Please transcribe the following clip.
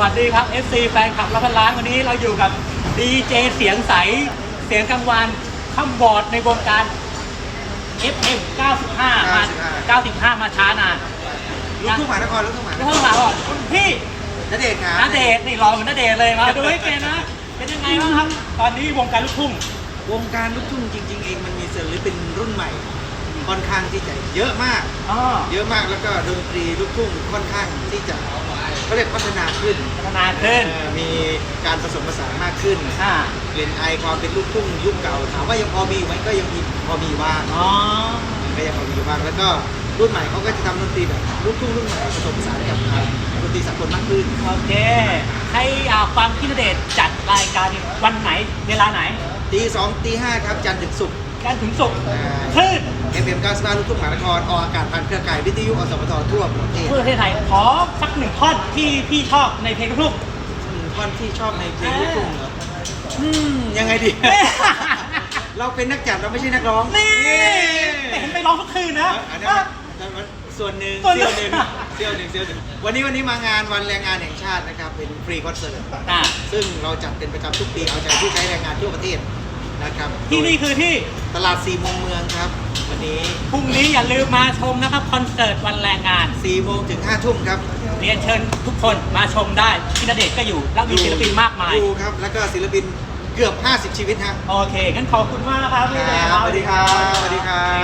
วัสดีครับ FC แฟนคลับรับพันล้านวันนี้เราอยู่กับดีเจเสียงใส เสียงกลางวันข้ามบอร์ดในวงการ FM 95 มา95 มาช้านานลูกทุ่งมหานครลูกทุ่งมหานแล้วครเพิ่งมาก่อนคุณพี่ณเดชน์ครับนาเดชน์นี่รอเหมือนนาเดชน์เลยมาดูให้เกณฑ์นะ เป็นยังไงบ้างครับ ตอนนี้วงการลูกทุ่ง วงการลูกทุ่งจริง ๆ เองมันมีศิลปินรุ่นใหม่ ค่อนข้างที่จะเยอะมาก อ๋อเยอะมากแล้วก็ดนตรีลูกทุ่งค่อนข้างที่จะเขาเรียกพัฒนาขึ้นพัฒนาขึ้นเอ่อมีการผสมผสานมากขึ้นอ่าเปลี่ยนไอความเป็นลูกทุ่งยุคเก่าถามว่ายังพอมีอยู่ไหมก็ยังมีพอมีบ้างอ๋อ ก็ยังพอมีอยู่บ้างแล้วก็รุ่นใหม่เขาก็จะทำดนตรีแบบลูกทุ่งรุ่นใหม่ผสมผสานกับอ่าดนตรีสากลมากขึ้น โอเค ให้อ่าฟังพี่ณเดชน์จัดรายการวันไหน เวลาไหน ตีสองตีห้าครับจันทร์ถึงศุกร์ การถึงสุกร์อ่าคลื่น FM 95ลูกทุ่งมหานครออกอากาศผ่านเครือข่ายวิทยุอสมททั่วประเทศทั่วประเทศไทยขอสักหนึ่งท่อนที่พี่ชอบในเพลงลูกทุ่งหนึ่งท่อนที่ชอบในเพลงลูกทุ่งเหรออืมยังไงดี เราเป็นนักจัดเราไม่ใช่นักร้องนี่แต่เห็นไปร้องทุกคืนนะอันนั้นมันส่วนหนึ่งส่วนหนึ่เซี่ยวงหนึ่งเซี่ยวหนึ่งเซี่ยวหนึ่งวันนี้วันนี้มางานวันแรงงานแห่งชาตินะครับเป็นฟรีคอนเสิร์ตอะซึ่งเราจัดเป็นประจำทุกปีเอาใจผู้ใช้แรงงานทั่วประเทศ นะครับที่นี่คือที่ตลาดสี่มุมเมืองครับ วันนี้พรุ่งนี้อย่าลืมมาชมนะครับคอนเสิร์ตวันแรงงาน สี่โมงถึงห้าทุ่มครับเรียนเชิญทุกคนมาชมได้พี่ณเดชน์ก็อยู่แล้วมีศิลปินมากมาย ดูครับ แล้วก็ศิลปินเกือบ 50 ชีวิตฮะโอเคงั้นขอบคุณมากครับพี่ณเดชน์สวัสดีครับสวัสดีครับ